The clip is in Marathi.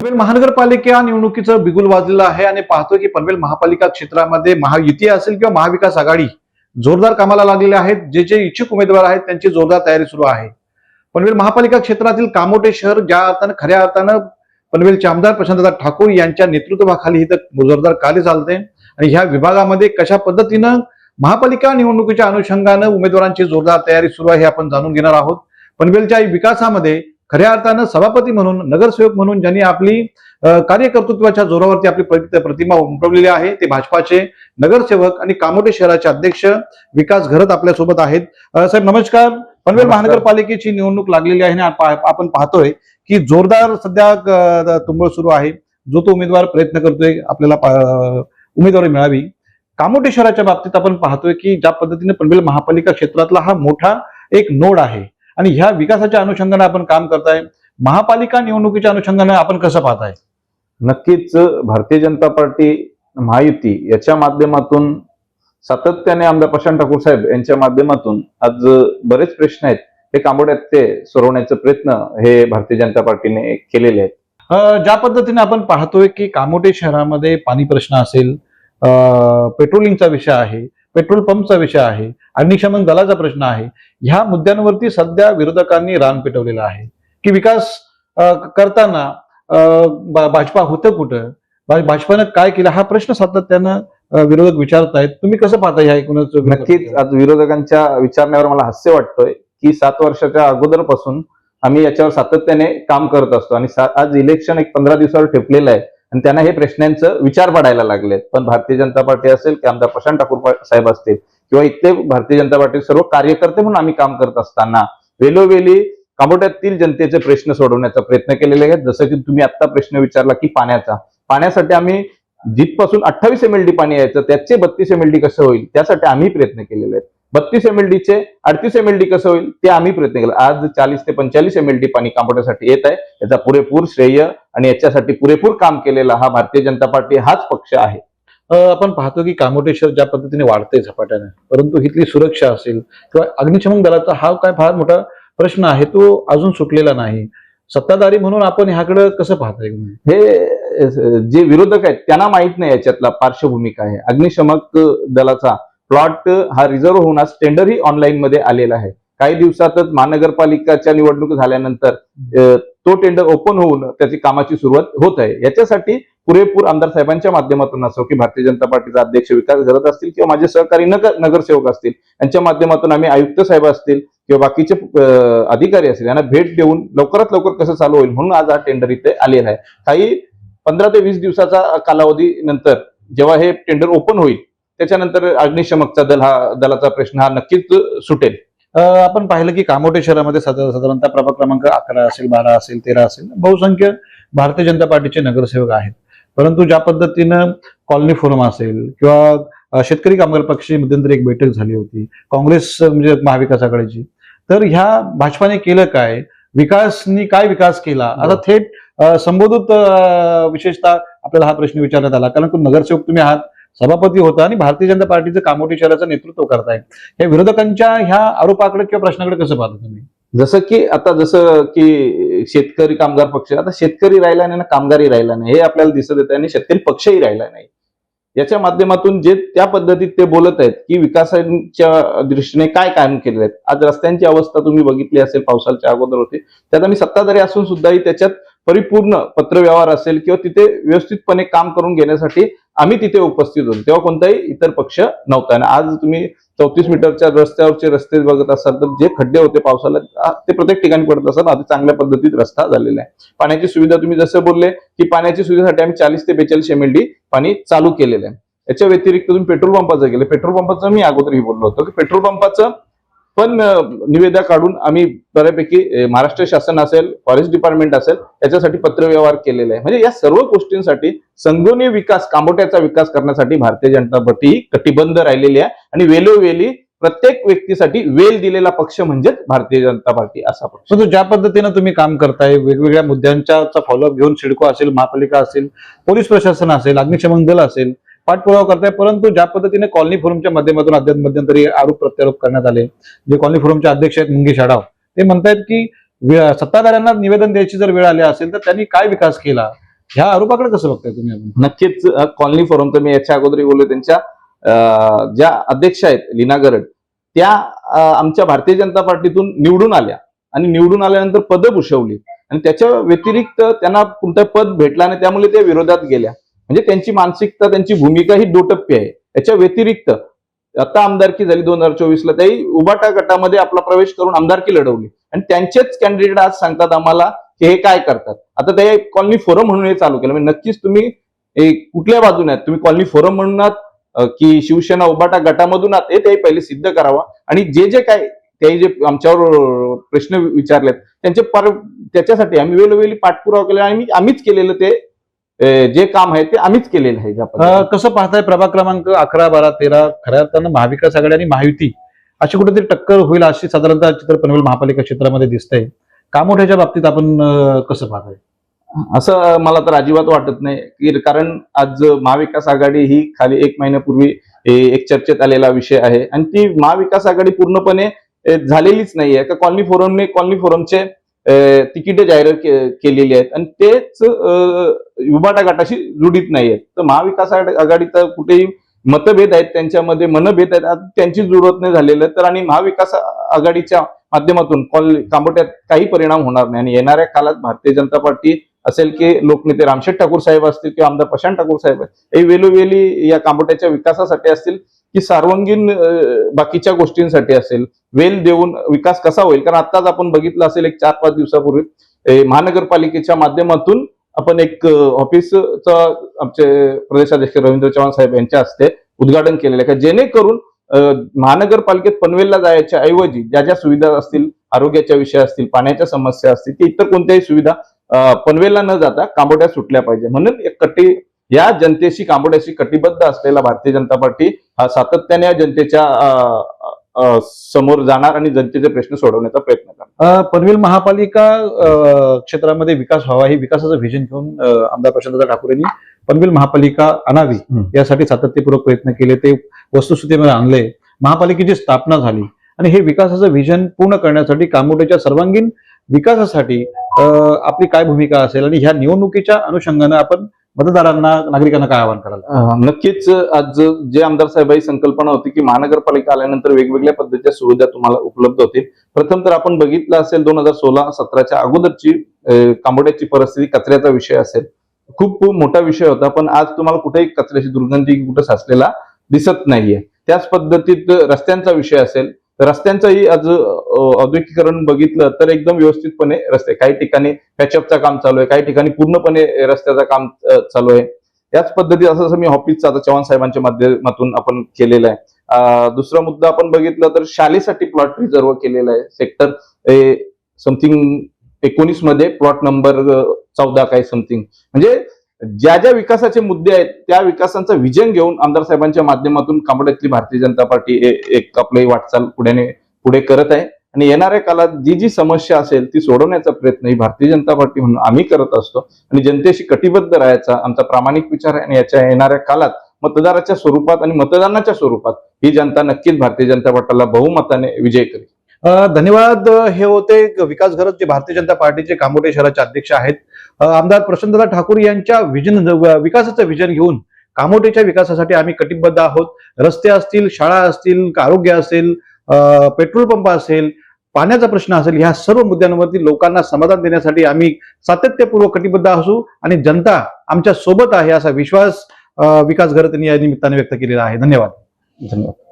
पनवेल महानगरपालिका निवडणुकीचं बिगुल वाजलेलं आहे आणि पाहतो की पनवेल महापालिका क्षेत्रामध्ये महायुती असेल किंवा महाविकास आघाडी जोरदार कामाला लागलेले आहेत. जे जे इच्छुक उमेदवार आहेत त्यांची जोरदार तयारी सुरू आहे. पनवेल महापालिका क्षेत्रातील कामोटे शहर ज्या अर्थानं खऱ्या अर्थानं पनवेलचे आमदार प्रशांतदा ठाकूर यांच्या नेतृत्वाखाली इथं जोरदार कार्य चालते आणि ह्या विभागामध्ये कशा पद्धतीनं महापालिका निवडणुकीच्या अनुषंगानं उमेदवारांची जोरदार तयारी सुरू आहे हे आपण जाणून घेणार आहोत. पनवेलच्या विकासामध्ये खऱ्या अर्थानं सभापती म्हणून नगरसेवक म्हणून ज्यांनी आपली कार्यकर्तृत्वाच्या जोरावरती आपली प्रति- प्रतिमा उमटवलेली आहे ते भाजपाचे नगरसेवक आणि कामोटे शहराचे अध्यक्ष विकास घरत आपल्यासोबत आहेत साहेब नमस्कार. पनवेल. महानगरपालिकेची निवडणूक लागलेली आहे आणि आप- आपण पाहतोय की जोरदार सध्या तुंबळ सुरू आहे. जो तो उमेदवार प्रयत्न करतोय आपल्याला उमेदवारी मिळावी. कामोटे शहराच्या बाबतीत आपण पाहतोय की ज्या पद्धतीने पनवेल महापालिका क्षेत्रातला हा मोठा एक नोड आहे. आणि ह्या विकासाच्या अनुषंगाने आपण काम करताय. महापालिका निवडणुकीच्या अनुषंगाने आपण कसं पाहताय? नक्कीच भारतीय जनता पार्टी महायुती याच्या माध्यमातून सातत्याने आमदार प्रशांत ठाकूर साहेब यांच्या माध्यमातून आज बरेच प्रश्न आहेत. हे कांबोड्यात ते सोडवण्याचे प्रयत्न हे भारतीय जनता पार्टीने केलेले आहेत. ज्या पद्धतीने आपण पाहतोय की कामोटे शहरामध्ये पाणी प्रश्न असेल पेट्रोलिंगचा विषय आहे पेट्रोल पंपचा विषय आहे अग्निशमन दलाचा प्रश्न आहे. ह्या मुद्द्यांवरती सध्या विरोधकांनी रान पेटवलेलं आहे. की विकास करताना भाजपा होतं कुठं? भाजपानं काय केलं? हा प्रश्न सातत्यानं विरोधक विचारतायत. तुम्ही कसं पाहता ह्या एकूणच नक्कीच. आज विरोधकांच्या विचारण्यावर मला हास्य वाटतोय की सात वर्षाच्या अगोदरपासून आम्ही याच्यावर सातत्याने काम करत असतो आणि आज इलेक्शन एक पंधरा दिवसावर ठेपलेलं आहे आणि त्यांना हे प्रश्नांचं विचार पडायला लागलेत. पण भारतीय जनता पार्टी असेल की आमदार प्रशांत ठाकूर साहेब असतील किंवा इथले भारतीय जनता पार्टी सर्व कार्यकर्ते म्हणून आम्ही काम करत असताना वेलोवेली कामोट्यातील जनतेचे प्रश्न सोडवण्याचा प्रयत्न केलेले आहेत. जसं की तुम्ही आता प्रश्न विचारला की पाण्याचा. पाण्यासाठी आम्ही जिथपासून अठ्ठावीस एम एल डी पाणी यायचं त्याचे बत्तीस एम एल डी कसं होईल? त्यासाठी आम्ही प्रयत्न केलेले आहेत. बत्तीस एम एल डीचे अडतीस एम एल डी कसं होईल? ते आम्ही प्रयत्न केला. आज चाळीस ते पंचेचाळीस एम एल डी पाणी कांबोट्यासाठी येत आहे. याचा पुरेपूर श्रेय आणि याच्यासाठी पुरेपूर काम केलेला हा भारतीय जनता पार्टी हाच पक्ष आहे. आपण पाहतो की कामोटेश्वर ज्या पद्धतीने वाढते झपाट्याने परंतु इथली सुरक्षा असेल किंवा अग्निशमन दलाचा हा काय फार मोठा प्रश्न आहे तो अजून सुटलेला नाही. सत्ताधारी म्हणून आपण ह्याकडे कसं पाहताय हे जे विरोधक आहेत त्यांना माहीत नाही याच्यातला पार्श्वभूमी काय आहे. अग्निशमक दलाचा प्लॉट हा रिझर्व्ह होऊन टेंडरही ऑनलाईन मध्ये आलेला आहे. काही दिवसातच महानगरपालिकाच्या निवडणूक झाल्यानंतर तो टेंडर ओपन होऊन त्याची कामाची सुरुवात होत आहे. याच्यासाठी पुरेपूर आमदार साहेबांच्या माध्यमातून असो की भारतीय जनता पार्टीचा अध्यक्ष विकास करत असतील किंवा माझे सहकारी नगर नगरसेवक असतील यांच्या माध्यमातून आम्ही आयुक्त साहेब असतील किंवा बाकीचे अधिकारी असतील यांना भेट देऊन लवकरात लवकर कसं चालू होईल म्हणून आज हा टेंडर इथे आलेला आहे. काही पंधरा ते वीस दिवसाचा कालावधी नंतर जेव्हा हे टेंडर ओपन होईल त्याच्यानंतर अग्निशमकचा दल हा दलाचा प्रश्न हा नक्कीच सुटेल. आपण पाहिलं की कामोटे शहरामध्ये साधारणतः प्रभाग क्रमांक अकरा असेल बारा असेल तेरा असेल बहुसंख्य भारतीय जनता पार्टीचे नगरसेवक आहेत. परंतु ज्या पद्धतीनं कॉलनी फोरम असेल किंवा शेतकरी कामगार पक्षाची मध्यंतरी एक बैठक झाली होती काँग्रेस म्हणजे महाविकास आघाडीची तर ह्या भाजपाने केलं काय? विकासनी काय विकास केला? आता थेट संबोधित विशेषतः आपल्याला हा प्रश्न विचारण्यात आला कारण तो नगरसेवक तुम्ही आहात सभापती होता आणि भारतीय जनता पार्टीचं कामोटी शहराचं नेतृत्व करताय. या विरोधकांच्या ह्या आरोपाकडे किंवा प्रश्नाकडे कसं पाहता तुम्ही? जसं की आता जसं की शेतकरी कामगार पक्ष आता शेतकरी राहिला नाही ना कामगारही राहिला नाही. हे आपल्याला दिसत येत आणि शेतकरी पक्षही राहिला नाही. याच्या माध्यमातून जे त्या पद्धतीत ते बोलत आहेत की विकासाच्या दृष्टीने काय काम केलेले आहेत. आज रस्त्यांची अवस्था तुम्ही बघितली असेल पावसाच्या अगोदर होती. त्यात आम्ही सत्ताधारी असून सुद्धाही त्याच्यात परिपूर्ण पत्रव्यवहार असेल किंवा तिथे व्यवस्थितपणे काम करून घेण्यासाठी आम्ही तिथे उपस्थित होतो. तेव्हा कोणताही इतर पक्ष नव्हता. आणि आज तुम्ही चौतीस मीटरच्या रस्त्यावरचे रस्ते बघत असाल तर जे खड्डे होते पावसाला ते प्रत्येक ठिकाणी पडत असतात. आता चांगल्या पद्धतीत रस्ता झालेला आहे. पाण्याची सुविधा तुम्ही जसं बोलले की पाण्याची सुविधेसाठी आम्ही चाळीस ते बेचाळीस एम एल डी पाणी चालू केलेलं आहे. याच्या व्यतिरिक्त तुम्ही पेट्रोल पंपाचं गेले पेट्रोल पंपाचं मी अगोदरही बोललो होतो की पेट्रोल पंपाचं पण निवेदा काढून आम्ही बऱ्यापैकी महाराष्ट्र शासन असेल फॉरेस्ट डिपार्टमेंट असेल याच्यासाठी पत्रव्यवहार केलेला आहे. म्हणजे या सर्व गोष्टींसाठी संगोनी विकास कांबोट्याचा विकास करण्यासाठी भारतीय जनता पार्टी कटिबंध राहिलेली आहे आणि वेलोवेली प्रत्येक व्यक्तीसाठी वेल दिलेला पक्ष म्हणजेच भारतीय जनता पार्टी असा पक्ष. तो ज्या पद्धतीनं तुम्ही काम करताय वेगवेगळ्या मुद्द्यांचा फॉलोअप घेऊन सिडको असेल महापालिका असेल पोलीस प्रशासन असेल अग्निशमन दल असेल पाठपुरावा करताय परंतु ज्या पद्धतीने कॉलनी फोरमच्या माध्यमातून अद्याप मध्यंतरी आरोप प्रत्यारोप करण्यात आले जे कॉलनी फोरमचे अध्यक्ष आहेत मुंगेश आढाव ते म्हणतायत की सत्ताधाऱ्यांना निवेदन द्यायची जर वेळ आली असेल तर त्यांनी काय विकास केला? ह्या आरोपाकडे कसं बघताय तुम्ही नक्कीच कॉलनी कॉलनी फोरमचं मी याच्या अगोदर बोललो त्यांच्या ज्या अध्यक्ष आहेत लीना गरड त्या आमच्या भारतीय जनता पार्टीतून निवडून आल्या आणि निवडून आल्यानंतर पदं भूषवली. आणि त्याच्या व्यतिरिक्त त्यांना कोणतं पद भेटला नाही त्यामुळे ते विरोधात गेल्या. म्हणजे त्यांची मानसिकता त्यांची भूमिका ही दोटप्पी आहे. याच्या व्यतिरिक्त आता आमदारकी झाली दोन हजार चोवीसला त्याही उबाटा गटामध्ये आपला प्रवेश करून आमदारकी लढवली. आणि त्यांचेच कॅन्डिडेट आज सांगतात आम्हाला की हे काय करतात. आता ते कॉलनी फोरम म्हणून हे चालू केलं. म्हणजे नक्कीच तुम्ही हे कुठल्या बाजूने आहेत? तुम्ही कॉलनी फोरम म्हणून आहात की शिवसेना उबाटा गटामधून आहात हे ते पहिले सिद्ध करावा. आणि जे जे काय ते जे आमच्यावर प्रश्न विचारलेत त्यांचे पर त्याच्यासाठी आम्ही वेळोवेळी पाठपुरावा केला आणि आम्हीच केलेलं ते जे काम आहे ते आम्हीच केलेलं आहे ज्या. कसं पाहताय प्रभाग क्रमांक अकरा बारा तेरा खऱ्या अर्थानं महाविकास आघाडी आणि महायुती अशी कुठेतरी टक्कर होईल अशी साधारणतः चित्र पनवेल महापालिका क्षेत्रामध्ये दिसतंय. कामोठ्याच्या बाबतीत आपण कसं पाहताय? असं मला तर अजिबात वाटत नाही की कारण आज महाविकास आघाडी ही खाली एक महिन्यापूर्वी एक चर्चेत आलेला विषय आहे. आणि ती महाविकास आघाडी पूर्णपणे झालेलीच नाहीये. का कॉलनी फोरमने कॉलनी फोरमचे तिकिटे जाहीर केलेली आहेत. आणि तेच युबाटा गटाशी जुडीत आहेत तर महाविकास आघाडीचा कुठेही मतभेद आहेत त्यांच्यामध्ये मनभेद आहेत आता त्यांची जुळवत नाही झालेलं तर आणि महाविकास आघाडीच्या माध्यमातून कॉल कांबोट्यात काही परिणाम होणार नाही. आणि येणाऱ्या काळात भारतीय जनता पार्टी असेल की लोकनेते रामशेठ ठाकूर साहेब असतील किंवा आमदार प्रशांत ठाकूर साहेब हे वेलोवेली या कांबोट्याच्या विकासासाठी असतील की सर्वांगीण बाकीच्या गोष्टींसाठी असेल वेल देऊन विकास कसा होईल? कारण आताच आपण बघितलं असेल एक चार पाच दिवसापूर्वी महानगरपालिकेच्या माध्यमातून आपण एक ऑफिसचं आमचे प्रदेशाध्यक्ष रवींद्र चव्हाण साहेब यांच्या हस्ते उद्घाटन केलेलं आहे. का जेणेकरून महानगरपालिकेत पनवेलला जायच्या ऐवजी ज्या ज्या सुविधा असतील आरोग्याच्या विषय असतील पाण्याच्या समस्या असतील की इतर कोणत्याही सुविधा पनवेलला न जाता कांबोड्या सुटल्या पाहिजे. म्हणून एक कटी या जनतेशी कांबोड्याशी कटिबद्ध असलेला भारतीय जनता पार्टी हा सातत्याने या जनतेच्या समोर जाणार आणि जनतेचे प्रश्न सोडवण्याचा प्रयत्न करणार. पनवेल महापालिका क्षेत्रामध्ये विकास व्हावा हे विकासाचं व्हिजन घेऊन आमदार प्रशांत ठाकूर यांनी पनवेल महापालिका आणावी. यासाठी सातत्यपूर्वक प्रयत्न केले. ते वस्तुस्थितीमध्ये आणले. महापालिकेची स्थापना झाली. आणि हे विकासाचं व्हिजन पूर्ण करण्यासाठी कामोट्याच्या सर्वांगीण विकासासाठी आपली काय भूमिका असेल आणि ह्या निवडणुकीच्या अनुषंगानं आपण मतदारांना नागरिकांना काय आवाहन कराल? नक्कीच आज जे आमदार साहेबांची संकल्पना होती की महानगरपालिका आल्यानंतर वेगवेगळ्या पद्धतीच्या सुविधा तुम्हाला उपलब्ध होतील. प्रथम तर आपण बघितलं असेल दोन हजार सोळा सतराच्या अगोदरची कांबोड्याची परिस्थिती कचऱ्याचा विषय असेल. खूप मोठा विषय होता पण आज तुम्हाला कुठेही कचऱ्याची दुर्गंधी कुठं साचलेला दिसत नाहीये. त्याच पद्धतीत रस्त्यांचा विषय असेल रस्त्यांचंही आज औद्योगिकीकरण बघितलं तर एकदम व्यवस्थितपणे रस्ते काही ठिकाणी पॅचअपचं काम चालू आहे काही ठिकाणी पूर्णपणे रस्त्याचं काम चालू आहे. याच पद्धती असं जसं मी ऑफिसचं आता चव्हाण साहेबांच्या माध्यमातून आपण केलेलं आहे. दुसरा मुद्दा आपण बघितलं तर शालेसाठी प्लॉट रिझर्व केलेला आहे. सेक्टर समथिंग एकोणीसमध्ये प्लॉट नंबर चौदा काय समथिंग म्हणजे ज्या ज्या विकासाचे मुद्दे आहेत त्या विकासांचं विजन घेऊन आमदार साहेबांच्या माध्यमातून कांबड्यातली भारतीय जनता पार्टी एक आपली वाटचाल पुढे पुढे करत आहे. आणि येणाऱ्या काळात जी जी समस्या असेल ती सोडवण्याचा प्रयत्न ही भारतीय जनता पार्टी म्हणून आम्ही करत असतो. आणि जनतेशी कटिबद्ध राहायचा आमचा प्रामाणिक विचार आहे. आणि याच्या येणाऱ्या काळात मतदाराच्या स्वरूपात आणि मतदानाच्या स्वरूपात ही जनता नक्कीच भारतीय जनता पार्टीला बहुमताने विजय करेल. धन्यवाद. हे होते विकास घरत जे भारतीय जनता पार्टीचे कामोटे शहराचे अध्यक्ष आहेत. आमदार प्रशांतदा ठाकूर यांच्या विजन विकासाचं विजन घेऊन कामोटेच्या विकासासाठी आम्ही कटिबद्ध आहोत. रस्ते असतील शाळा असतील आरोग्य असेल पेट्रोल पंप असेल पाण्याचा प्रश्न असेल ह्या सर्व मुद्द्यांवरती लोकांना समाधान देण्यासाठी आम्ही सातत्यपूर्वक कटिबद्ध असू आणि जनता आमच्यासोबत आहे असा विश्वास विकास घरत यांनी या निमित्ताने व्यक्त केलेला आहे. धन्यवाद. धन्यवाद.